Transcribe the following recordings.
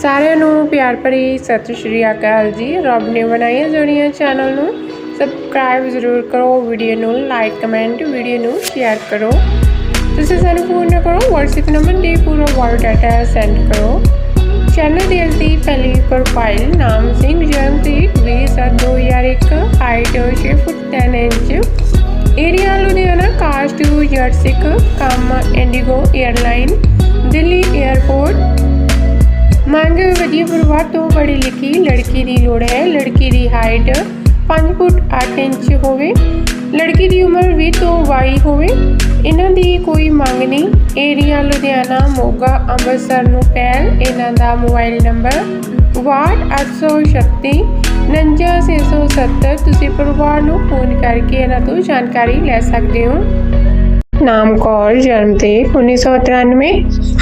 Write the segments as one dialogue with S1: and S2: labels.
S1: ਸਾਰਿਆਂ ਨੂੰ ਪਿਆਰ ਭਰੀ ਸਤਿ ਸ਼੍ਰੀ ਅਕਾਲ ਜੀ। ਰੱਬ ਨੇ ਬਣਾਈਆਂ ਜੋੜੀਆਂ ਚੈਨਲ ਨੂੰ। ਸਬਸਕ੍ਰਾਈਬ ਜ਼ਰੂਰ ਕਰੋ ਵੀਡੀਓ ਨੂੰ ਲਾਈਕ ਕਮੈਂਟ ਵੀਡੀਓ ਨੂੰ ਸ਼ੇਅਰ ਕਰੋ। ਤੁਸੀਂ ਸਾਨੂੰ ਫੋਨ ਨਾ ਕਰੋ, WhatsApp ਨੰਬਰ ਤੇ ਪੂਰਾ ਵਾਇਓ ਡਾਟਾ ਸੈਂਡ ਕਰੋ। ਚੈਨਲ ਦੀ ਅਸਲੀ ਪਹਿਲੀ ਪ੍ਰੋਫਾਈਲ ਨਾਮ ਸਿੰਘ ਜਯੰਤੀਕ 2001 height 6 foot 10 inch. Area Ludhiana caste ਜਰਸਿਕ ਕੰਮ ਇੰਡੀਗੋ 에ਅਰਲਾਈਨ ਵਧੀਆ ਪਰਿਵਾਰ ਤੋਂ ਪੜ੍ਹੀ ਲਿਖੀ ਲੜਕੀ ਦੀ ਲੋੜ ਹੈ। ਲੜਕੀ ਦੀ ਹਾਈਟ 5 ਫੁੱਟ 8 ਇੰਚ ਹੋਵੇ। ਲੜਕੀ ਦੀ ਉਮਰ 20 ਤੋਂ 22 ਹੋਵੇ। ਇਹਨਾਂ ਦੀ ਕੋਈ ਮੰਗ ਨਹੀਂ। ਏਰੀਆ ਲੁਧਿਆਣਾ, ਮੋਗਾ, ਅੰਮ੍ਰਿਤਸਰ ਨੂੰ ਪੈਲ ਇਹਨਾਂ ਦਾ ਮੋਬਾਈਲ ਨੰਬਰ 6836 49670 ਤੁਸੀਂ ਪਰਿਵਾਰ ਨੂੰ ਫੋਨ ਕਰਕੇ ਇਹਨਾਂ ਤੋਂ ਜਾਣਕਾਰੀ ਲੈ ਸਕਦੇ ਹੋ। ਨਾਮ ਕੌਰ, ਜਨਮ ਤੇ 1993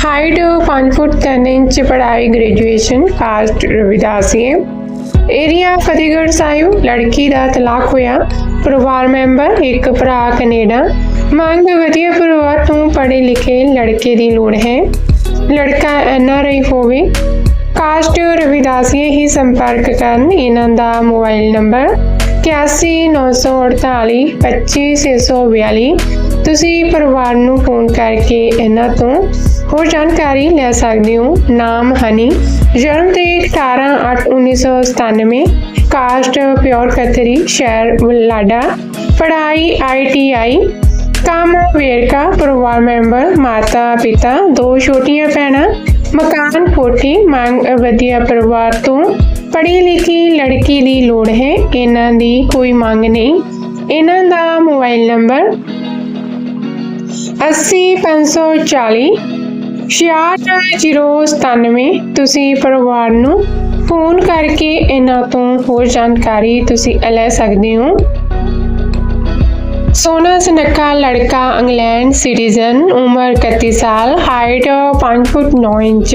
S1: ਹਾਈਟ 5 ਫੁੱਟ 10 ਇੰਚ ਪੜ੍ਹਾਈ graduation caste Ravidassia area Fatehgarh Sahib, ਲੜਕੀ ਦਾ ਤਲਾਕ ਹੋਇਆ। ਪਰਿਵਾਰ ਮੈਂਬਰ, ਇੱਕ ਭਰਾ ਕੈਨੇਡਾ। ਮੰਗ ਵਧੀਆ ਪਰਿਵਾਰ ਤੋਂ ਪੜ੍ਹੇ ਲਿਖੇ ਲੜਕੇ ਦੀ ਲੋੜ ਹੈ। ਲੜਕਾ ਐਨਆਰਆਈ ਹੋਵੇ। ਕਾਸਟ ਰਵਿਦਾਸੀਏ ਹੀ ਸੰਪਰਕ ਕਰਨ ਇਹਨਾਂ ਦਾ ਮੋਬਾਈਲ ਨੰਬਰ 819448 25642 ਤੁਸੀਂ ਪਰਿਵਾਰ ਨੂੰ ਫੋਨ ਕਰਕੇ ਇਹਨਾਂ ਤੋਂ ਹੋਰ ਜਾਣਕਾਰੀ ਲੈ ਸਕਦੇ ਹੋ। ਨਾਮ ਹਨੀ, ਜਨਮ ਤੇ 18/8/1997 ਕਾਸਟ ਪਿਓਰ ਕਥਰੀ ਸ਼ਹਿਰ ਬੁਲਾਡਾ ਪੜ੍ਹਾਈ ਆਈਟੀਆਈ ਕੰਮ ਵੇਰਕਾ, ਪਰਿਵਾਰ ਮੈਂਬਰ, ਮਾਤਾ, ਪਿਤਾ, ਦੋ ਛੋਟੀਆਂ ਭੈਣਾਂ, ਮਕਾਨ, ਕੋਠੀ, ਮੰਗ, ਵਧੀਆ ਪਰਿਵਾਰ ਤੋਂ ਪੜ੍ਹੀ ਲਿਖੀ ਲੜਕੀ ਦੀ ਲੋੜ ਹੈ। ਇਹਨਾਂ ਦੀ ਕੋਈ ਮੰਗ ਨਹੀਂ। ਇਹਨਾਂ ਦਾ ਮੋਬਾਈਲ ਨੰਬਰ 80540 66097 ਤੁਸੀਂ ਪਰਿਵਾਰ ਨੂੰ ਫੋਨ ਕਰਕੇ ਇਹਨਾਂ ਤੋਂ ਹੋਰ ਜਾਣਕਾਰੀ ਤੁਸੀਂ ਲੈ ਸਕਦੇ ਹੋ। ਸੋਨਾ ਸਨੱਖਾ ਲੜਕਾ ਇੰਗਲੈਂਡ ਸਿਟੀਜ਼ਨ, ਉਮਰ 31 ਸਾਲ height 5 foot 9 inch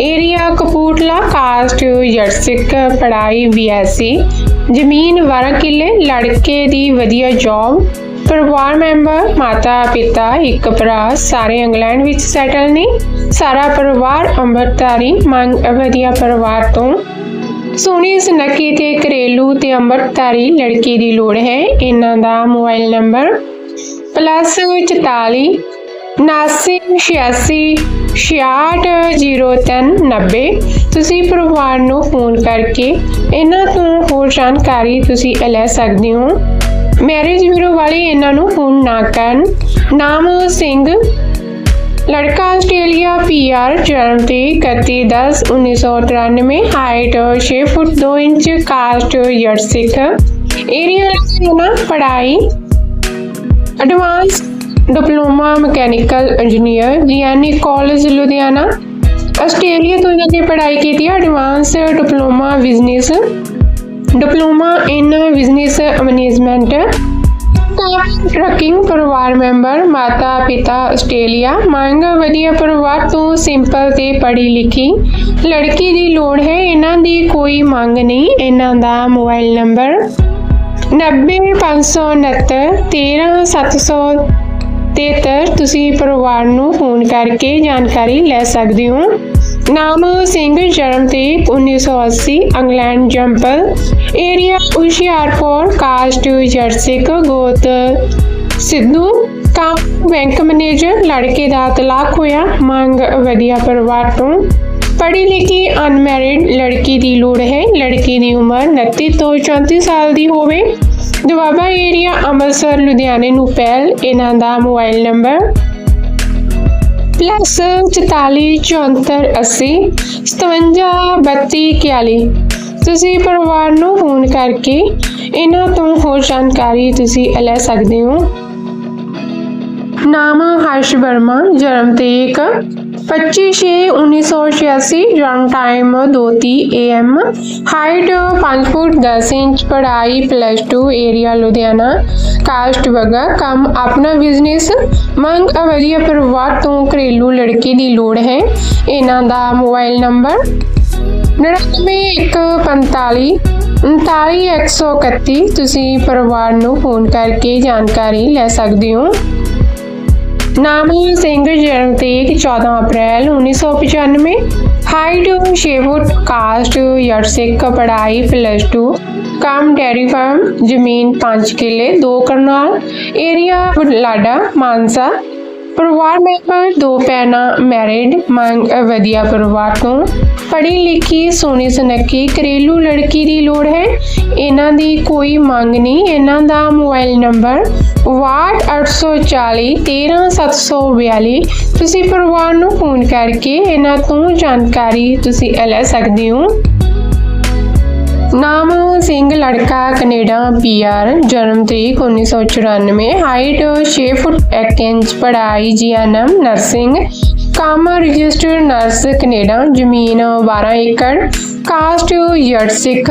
S1: area Kapurthala caste ਜਰਸਿਕ ਪੜਾਈ ਬੀਐਸਸੀ ਜ਼ਮੀਨ 12 ਕਿੱਲੇ, ਲੜਕੇ ਦੀ ਵਧੀਆ ਜੌਬ ਪਰਿਵਾਰ ਮੈਂਬਰ, ਮਾਤਾ, ਪਿਤਾ, ਇੱਕ ਭਰਾ, ਸਾਰੇ ਇੰਗਲੈਂਡ ਵਿੱਚ ਸੈਟਲ ਨੇ। ਸਾਰਾ ਪਰਿਵਾਰ ਅੰਮ੍ਰਿਤਧਾਰੀ ਮੰਗ ਵਧੀਆ ਪਰਿਵਾਰ ਤੋਂ। ਸੋਹਣੀ ਸੁਨੱਖੀ ਤੇ ਘਰੇਲੂ ਤੇ ਅੰਮ੍ਰਿਤਧਾਰੀ ਲੜਕੀ ਦੀ ਲੋੜ ਹੈ। ਇਹਨਾਂ ਦਾ ਮੋਬਾਈਲ ਨੰਬਰ ਪਲੱਸ 44 ਨਾਸੀ 86 660390 ਤੁਸੀਂ ਪਰਿਵਾਰ ਨੂੰ ਫੋਨ ਕਰਕੇ ਇਹਨਾਂ ਤੋਂ ਹੋਰ ਜਾਣਕਾਰੀ ਤੁਸੀਂ ਲੈ ਸਕਦੇ ਹੋ। ਮੈਰਿਜ ਬਿਊਰੋ ਵਾਲੇ ਇਹਨਾਂ ਨੂੰ ਫੋਨ ਨਾ ਕਰਨ। ਨਾਮ ਸਿੰਘ, ਲੜਕਾ ਆਸਟ੍ਰੇਲੀਆ ਪੀਆਰ ਜਨਮ ਤੇ 31/10/1993 ਹਾਈਟ 6 ਫੁੱਟ 2 ਇੰਚ ਕਾਸਟ ਯਰਸਿਕ ਏਰੀਆ ਲੁਧਿਆਣਾ ਪੜਾਈ advance diploma mechanical engineer GNE college Ludhiana Australia ਤੋਂ ਇਹਨਾਂ ਨੇ ਪੜ੍ਹਾਈ ਕੀਤੀ ਹੈ। Advance diploma business diploma in business management, trucking, ਪਰਿਵਾਰ ਮੈਂਬਰ, ਮਾਤਾ ਪਿਤਾ, ਆਸਟ੍ਰੇਲੀਆ। ਮੰਗ, ਵਧੀਆ ਪਰਿਵਾਰ ਤੋਂ ਸਿੰਪਲ ਤੇ ਪੜ੍ਹੀ ਲਿਖੀ ਲੜਕੀ ਦੀ ਲੋੜ ਹੈ, ਇਹਨਾਂ ਦੀ ਕੋਈ ਮੰਗ ਨਹੀਂ। ਇਹਨਾਂ ਦਾ ਮੋਬਾਈਲ ਨੰਬਰ 90569 13773 ਤੁਸੀਂ ਪਰਿਵਾਰ ਨੂੰ ਫੋਨ ਕਰਕੇ ਜਾਣਕਾਰੀ ਲੈ ਸਕਦੇ ਹੋ। ਨਾਮ ਸਿੰਘ ਜਨਮ ਤੇ 1980 ਇੰਗਲੈਂਡ ਜੰਪਲ ਏਰੀਆ ਹੁਸ਼ਿਆਰਪੁਰ ਕਾਸਟ ਜਰਸਿਕ ਗੋਤ ਸਿੱਧੂ। ਕੰਮ ਬੈਂਕ ਮੈਨੇਜਰ ਲੜਕੇ ਦਾ ਤਲਾਕ ਹੋਇਆ, ਮੰਗ ਵਧੀਆ ਪਰਿਵਾਰ ਤੋਂ। ਪੜ੍ਹੀ ਲਿਖੀ ਅਨਮੈਰਿਡ ਲੜਕੀ ਦੀ ਲੋੜ ਹੈ, ਲੜਕੀ ਦੀ ਉਮਰ 29 ਤੋਂ 34 ਸਾਲ ਦੀ ਹੋਵੇ। ਦੁਆਬਾ ਏਰੀਆ ਅੰਮ੍ਰਿਤਸਰ, ਲੁਧਿਆਣੇ ਨੂੰ ਪਹਿਲ ਇਹਨਾਂ ਦਾ ਮੋਬਾਈਲ ਨੰਬਰ ਪਲੱਸ 44 74 80 57 32 41 ਤੁਸੀਂ ਪਰਿਵਾਰ ਨੂੰ ਫੋਨ ਕਰਕੇ ਇਹਨਾਂ ਤੋਂ ਹੋਰ ਜਾਣਕਾਰੀ ਤੁਸੀਂ ਲੈ ਸਕਦੇ ਹੋ। ਨਾਮ ਹਰਸ਼ ਵਰਮਾ, ਜਨਮ ਤਰੀਕ 25/6/1986 ਜਨਮ time 2:30 AM height 5 foot 10 inch ਪੜ੍ਹਾਈ ਪਲੱਸ 2 ਏਰੀਆ ਲੁਧਿਆਣਾ ਕਾਸਟ ਵਗਾ ਕੰਮ ਆਪਣਾ ਬਿਜ਼ਨਸ ਮੰਗ ਵਧੀਆ ਪਰਿਵਾਰ ਤੋਂ ਘਰੇਲੂ ਲੜਕੇ ਦੀ ਲੋੜ ਹੈ। ਇਹਨਾਂ ਦਾ ਮੋਬਾਈਲ ਨੰਬਰ 99145 39131 ਤੁਸੀਂ ਪਰਿਵਾਰ ਨੂੰ ਫੋਨ ਕਰਕੇ ਜਾਣਕਾਰੀ ਲੈ ਸਕਦੇ ਹੋ। ਨਾਮ ਸਿੰਘ ਜਨਮ ਤਰੀਕ 14 ਅਪ੍ਰੈਲ 1995 ਹਾਈਟ 6 ਫੁੱਟ ਕਾਸਟ ਯਰ ਸਿੱਖ ਪੜਾਈ ਪਲੱਸ 2 ਕੰਮ ਡੈਰੀ ਫਾਰਮ ਜ਼ਮੀਨ 5 ਕਿੱਲੇ 2 ਕਰਨਾਲ ਏਰੀਆ ਲਾਡਾ ਮਾਨਸਾ। ਪਰਿਵਾਰ ਮੈਂਬਰ ਦੋ ਭੈਣਾਂ ਮੈਰਿਡ ਮੰਗ ਵਧੀਆ ਪਰਿਵਾਰ ਤੋਂ। ਪੜ੍ਹੀ ਲਿਖੀ, ਸੋਹਣੀ ਸੁਨੱਖੀ, ਘਰੇਲੂ ਲੜਕੀ ਦੀ ਲੋੜ ਹੈ। ਇਹਨਾਂ ਦੀ ਕੋਈ ਮੰਗ ਨਹੀਂ। ਇਹਨਾਂ ਦਾ ਮੋਬਾਈਲ ਨੰਬਰ 6840 13742 ਤੁਸੀਂ ਪਰਿਵਾਰ ਨੂੰ ਫੋਨ ਕਰਕੇ ਇਹਨਾਂ ਤੋਂ ਜਾਣਕਾਰੀ ਤੁਸੀਂ ਲੈ ਸਕਦੇ ਹੋ। ਨਾਮ ਸਿੰਘ, ਲੜਕਾ, ਕੈਨੇਡਾ ਪੀਆਰ ਜਨਮ ਤਰੀਕ 1994 ਹਾਈਟ 6 ਫੁੱਟ 1 ਇੰਚ, ਪੜ੍ਹਾਈ ਜੀਐਨਐਮ ਨਰਸਿੰਗ, ਕੰਮ ਰਜਿਸਟਰਡ ਨਰਸ, ਕੈਨੇਡਾ, ਜ਼ਮੀਨ 12 ਏਕੜ, ਕਾਸਟ ਯਰ ਸਿੱਖ,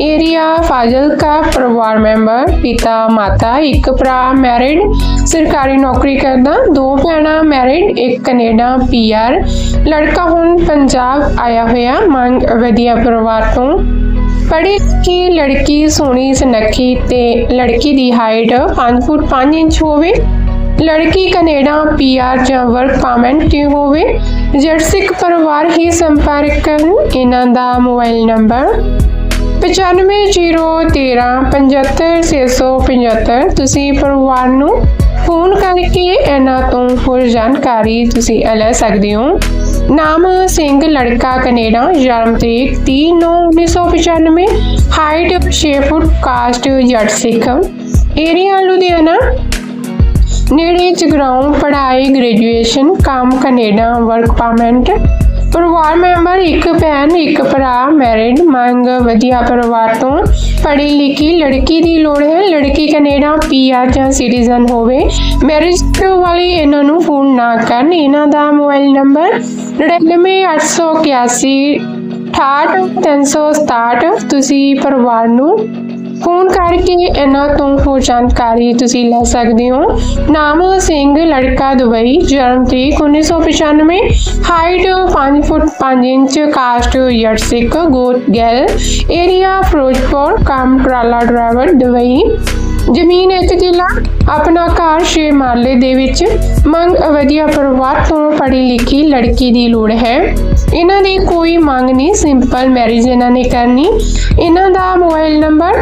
S1: ਏਰੀਆ ਫਾਜ਼ਿਲਕਾ, ਪਰਿਵਾਰ ਮੈਂਬਰ, ਪਿਤਾ, ਮਾਤਾ, ਇੱਕ ਭਰਾ, ਮੈਰਿਡ, ਸਰਕਾਰੀ ਨੌਕਰੀ ਕਰਦਾ, ਦੋ ਭੈਣਾਂ, ਮੈਰਿਡ, ਇੱਕ ਕੈਨੇਡਾ ਪੀਆਰ ਲੜਕਾ ਹੁਣ ਪੰਜਾਬ ਆਇਆ ਹੋਇਆ, ਮੰਗ, ਵਧੀਆ ਪਰਿਵਾਰ ਤੋਂ। ਪੜ੍ਹੀ ਕਿ ਲੜਕੀ ਸੋਹਣੀ ਸੁਨੱਖੀ ਤੇ ਲੜਕੀ ਦੀ ਹਾਈਟ 5 ਫੁੱਟ 5 ਇੰਚ ਹੋਵੇ? ਲੜਕੀ ਕੈਨੇਡਾ ਪੀਆਰ ਜਾਂ ਵਰਕ ਪਰਮਿਟ ਦੀ ਹੋਵੇ? ਜਰਸਿਕ ਪਰਿਵਾਰ ਹੀ ਸੰਪਰਕ ਕਰਨ ਇਹਨਾਂ ਦਾ ਮੋਬਾਈਲ ਨੰਬਰ 9501375675 ਤੁਸੀਂ ਪਰਿਵਾਰ ਨੂੰ ਫੋਨ ਕਰਕੇ ਇਹਨਾਂ ਤੋਂ ਹੋਰ ਜਾਣਕਾਰੀ ਤੁਸੀਂ ਲੈ ਸਕਦੇ ਹੋ। ਨਾਮ ਸਿੰਘ, ਲੜਕਾ ਕੈਨੇਡਾ, ਜਨਮ ਤਰੀਕ 3/9/1995 ਹਾਈਟ 6 ਫੁੱਟ ਕਾਸਟ ਜੱਟ ਸਿੱਖ। ਏਰੀਆ ਲੁਧਿਆਣਾ। ਨੇੜੇ ਜਗਰਾਉਂ, ਪੜ੍ਹਾਈ ਗ੍ਰੈਜੂਏਸ਼ਨ ਕੰਮ ਕੈਨੇਡਾ ਵਰਕ ਪਰਮਿਟ ਪਰਿਵਾਰ ਮੈਂਬਰ, ਇੱਕ ਭੈਣ, ਇੱਕ ਭਰਾ ਮੈਰਿਡ ਮੰਗ, ਵਧੀਆ ਪਰਿਵਾਰ ਤੋਂ ਪੜ੍ਹੀ ਲਿਖੀ ਲੜਕੀ ਦੀ ਲੋੜ ਹੈ। ਲੜਕੀ ਕੈਨੇਡਾ ਪੀਆਰ ਜਾਂ ਸਿਟੀਜ਼ਨ ਹੋਵੇ। ਮੈਰਿਜ ਵਾਲੀ ਇਹਨਾਂ ਨੂੰ ਫੋਨ ਨਾ ਕਰਨ। ਇਹਨਾਂ ਦਾ ਮੋਬਾਈਲ ਨੰਬਰ 99881 68367 ਤੁਸੀਂ ਪਰਿਵਾਰ ਨੂੰ ਫੋਨ ਕਰਕੇ ਇਹਨਾਂ ਤੋਂ ਹੋਰ ਜਾਣਕਾਰੀ ਤੁਸੀਂ ਲੈ ਸਕਦੇ ਹੋ। ਨਾਮ ਸਿੰਘ, ਲੜਕਾ ਦੁਬਈ, ਜਨਮ ਤਰੀਕ 1995 ਹਾਈਟ 5 ਫੁੱਟ 5 ਇੰਚ, ਕਾਸਟ ਯਰ ਸਿੱਖ ਗੈਲ। ਏਰੀਆ ਫਿਰੋਜ਼ਪੁਰ ਕੰਮ ਟਰਾਲਾ ਡਰਾਈਵਰ ਦੁਬਈ। ਜ਼ਮੀਨ ਇੱਕ ਕਿੱਲਾ, ਆਪਣਾ ਘਰ ਛੇ ਮਾਲੇ ਦੇ ਵਿੱਚ। ਮੰਗ ਵਧੀਆ ਪਰਿਵਾਰ ਤੋਂ ਪੜ੍ਹੀ ਲਿਖੀ ਲੜਕੀ ਦੀ ਲੋੜ ਹੈ। ਇਹਨਾਂ ਦੀ ਕੋਈ ਮੰਗ ਨਹੀਂ, ਸਿੰਪਲ ਮੈਰਿਜ ਇਹਨਾਂ ਨੇ ਕਰਨੀ। ਇਹਨਾਂ ਦਾ ਮੋਬਾਈਲ ਨੰਬਰ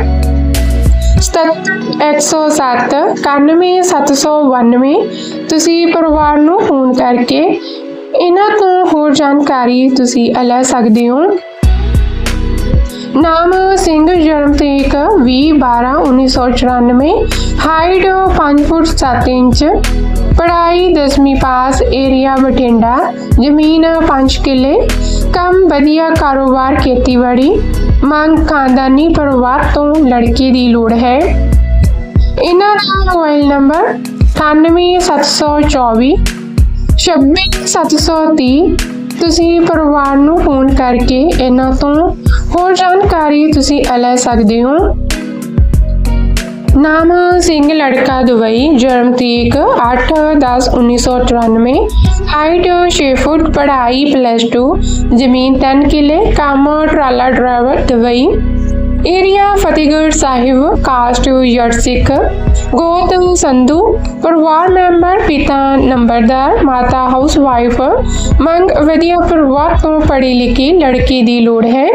S1: 107 91792 ਤੁਸੀਂ ਪਰਿਵਾਰ ਨੂੰ ਫੋਨ ਕਰਕੇ ਇਹਨਾਂ ਤੋਂ ਹੋਰ ਜਾਣਕਾਰੀ ਤੁਸੀਂ ਲੈ ਸਕਦੇ ਹੋ। ਨਾਮ ਸਿੰਘ ਜਨਮ ਤਰੀਕ 20/12/1994 ਹਾਈਟ 5 ਫੁੱਟ 7 ਇੰਚ, ਪੜ੍ਹਾਈ 10ਵੀਂ ਪਾਸ ਏਰੀਆ ਬਠਿੰਡਾ, ਜ਼ਮੀਨ 5 ਕਿੱਲੇ, ਕੰਮ ਵਧੀਆ ਕਾਰੋਬਾਰ ਖੇਤੀਬਾੜੀ, ਮੰਗ ਖਾਨਦਾਨੀ ਪਰਿਵਾਰ ਤੋਂ ਲੜਕੀ ਦੀ ਲੋੜ ਹੈ। ਇਹਨਾਂ ਦਾ ਮੋਬਾਈਲ ਨੰਬਰ 98724 26730 ਤੁਸੀਂ ਪਰਿਵਾਰ ਨੂੰ ਫੋਨ ਕਰਕੇ ਇਹਨਾਂ ਤੋਂ ਹੋਰ ਜਾਣਕਾਰੀ ਤੁਸੀਂ ਲੈ ਸਕਦੇ ਹੋ। ਨਾਮ ਸਿੰਘ ਲੜਕਾ ਦੁਬਈ, ਜਨਮ ਤਰੀਕ 8/10/1994 ਹਾਈਟ 6 ਫੁੱਟ, ਪੜ੍ਹਾਈ ਪਲੱਸ 2 ਜ਼ਮੀਨ 3 ਕਿੱਲੇ, ਕੰਮ ਟਰਾਲਾ driver Dubai. Area Fatehgarh Sahib, caste ਯਰ ਸਿੱਖ, ਗੋਤ ਸੰਧੂ, ਪਰਿਵਾਰ ਮੈਂਬਰ, ਪਿਤਾ ਨੰਬਰਦਾਰ, ਮਾਤਾ ਹਾਊਸ ਵਾਈਫ, ਮੰਗ ਵਧੀਆ ਪਰਿਵਾਰ ਤੋਂ ਪੜ੍ਹੀ ਲਿਖੀ ਲੜਕੀ ਦੀ ਲੋੜ ਹੈ।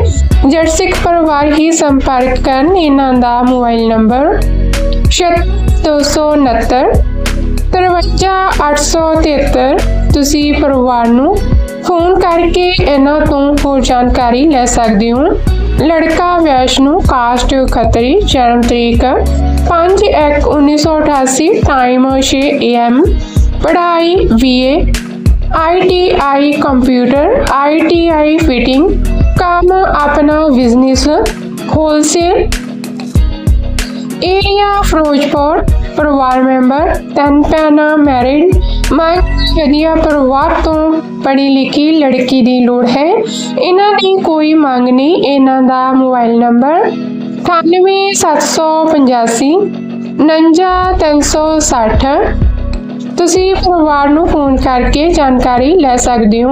S1: ਜਰਸਿਕ ਪਰਿਵਾਰ ਹੀ ਸੰਪਰਕ ਕਰਨ ਇਹਨਾਂ ਦਾ ਮੋਬਾਈਲ ਨੰਬਰ 6269 53873 ਤੁਸੀਂ ਪਰਿਵਾਰ ਨੂੰ ਫੋਨ ਕਰਕੇ ਇਹਨਾਂ ਤੋਂ ਹੋਰ ਜਾਣਕਾਰੀ ਲੈ ਸਕਦੇ ਹੋ। ਲੜਕਾ ਵੈਸ਼ਨੂ ਕਾਸਟ ਖੱਤਰੀ, ਜਨਮ ਤਰੀਕ 5/1/1988 ਟਾਈਮ 6 AM ਪੜ੍ਹਾਈ BA ITI computer ITI fitting ਕੰਮ ਆਪਣਾ ਬਿਜ਼ਨਸ ਹੋਲਸੇਲ ਏਰੀਆ ਫਿਰੋਜ਼ਪੁਰ, ਪਰਿਵਾਰ ਮੈਂਬਰ ਤਿੰਨ ਭੈਣਾਂ ਮੈਰਿਡ ਮੰਗ ਵਧੀਆ ਪਰਿਵਾਰ ਤੋਂ ਪੜ੍ਹੀ ਲਿਖੀ ਲੜਕੀ ਦੀ ਲੋੜ ਹੈ। ਇਹਨਾਂ ਦੀ ਕੋਈ ਮੰਗ ਨਹੀਂ, ਇਹਨਾਂ ਦਾ ਮੋਬਾਈਲ ਨੰਬਰ 98785 49360 ਤੁਸੀਂ ਪਰਿਵਾਰ ਨੂੰ ਫੋਨ ਕਰਕੇ ਜਾਣਕਾਰੀ ਲੈ ਸਕਦੇ ਹੋ।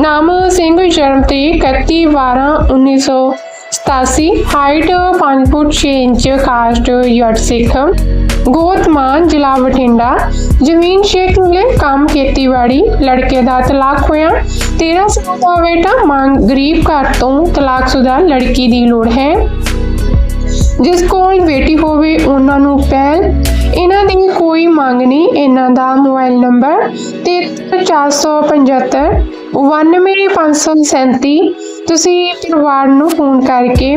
S1: ਨਾਮ ਸਿੰਘ ਜਨਮ ਤਰੀਕ 31 12 1997 87 ਹਾਈਟ 5 ਫੁੱਟ 6 ਇੰਚ ਕਾਸਟ ਜੱਟ ਸਿੱਖ, ਗੋਤ ਮਾਨ, ਜ਼ਿਲ੍ਹਾ ਬਠਿੰਡਾ, ਜ਼ਮੀਨ ਸ਼ੇਖ ਮਿਲੇ, ਕੰਮ ਖੇਤੀਬਾੜੀ, ਲੜਕੇ ਦਾ ਤਲਾਕ ਹੋਇਆ 13 ਸਾਲ ਦਾ ਬੇਟਾ ਮੰਗ ਗਰੀਬ ਘਰ ਤੋਂ ਤਲਾਕਸ਼ੁਦਾ ਲੜਕੀ ਦੀ ਲੋੜ ਹੈ। ਜਿਸ ਕੋਲ ਬੇਟੀ ਹੋਵੇ, ਉਹਨਾਂ ਨੂੰ ਪਹਿਲ ਇਹਨਾਂ ਦੀ ਕੋਈ ਮੰਗ ਨਹੀਂ, ਇਹਨਾਂ ਦਾ ਮੋਬਾਈਲ ਨੰਬਰ 475 91537 ਤੁਸੀਂ ਪਰਿਵਾਰ ਨੂੰ ਫੋਨ ਕਰਕੇ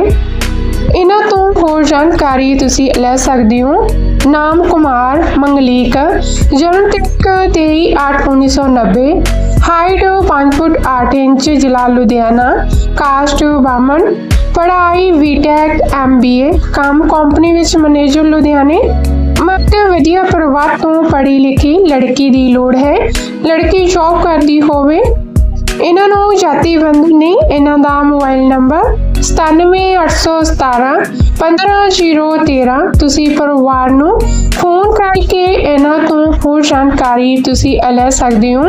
S1: ਇਹਨਾਂ ਤੋਂ ਹੋਰ ਜਾਣਕਾਰੀ ਤੁਸੀਂ ਲੈ ਸਕਦੇ ਹੋ। ਨਾਮ ਕੁਮਾਰ ਮੰਗਲੀਕ, ਜਨਮ ਤਰੀਕ 23/8/1990 ਹਾਈਟ 5 ਫੁੱਟ 8 ਇੰਚ, ਜ਼ਿਲ੍ਹਾ ਲੁਧਿਆਣਾ ਕਾਸਟ ਬਾਮਨ ਪੜ੍ਹਾਈ ਬੀਟੈਕ ਐਮਬੀਏ ਕੰਮ ਕੰਪਨੀ ਵਿੱਚ ਮੈਨੇਜਰ ਲੁਧਿਆਣੇ। ਮੱਤੇ ਵਧੀਆ ਪਰਿਵਾਰ ਤੋਂ ਪੜ੍ਹੀ ਲਿਖੀ ਲੜਕੀ ਦੀ ਲੋੜ ਹੈ। ਲੜਕੀ ਜੌਬ ਕਰਦੀ ਹੋਵੇ ਇਹਨਾਂ ਨੂੰ ਜਾਤੀ ਬੰਧਨ ਨਹੀਂ, ਇਹਨਾਂ ਦਾ ਮੋਬਾਈਲ ਨੰਬਰ 97817 15013 ਤੁਸੀਂ ਪਰਿਵਾਰ ਨੂੰ ਫੋਨ ਕਰਕੇ ਇਹਨਾਂ ਤੋਂ ਹੋਰ ਜਾਣਕਾਰੀ ਤੁਸੀਂ ਲੈ ਸਕਦੇ ਹੋ।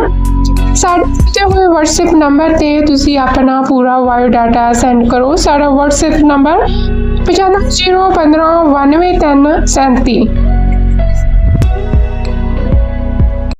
S1: ਸਾਡੇ ਹੋਏ WhatsApp ਨੰਬਰ ਤੇ ਤੁਸੀਂ ਆਪਣਾ ਪੂਰਾ ਬਾਇਓ ਡਾਟਾ ਸੈਂਡ ਕਰੋ। ਸਾਡਾ WhatsApp ਨੰਬਰ 9501599337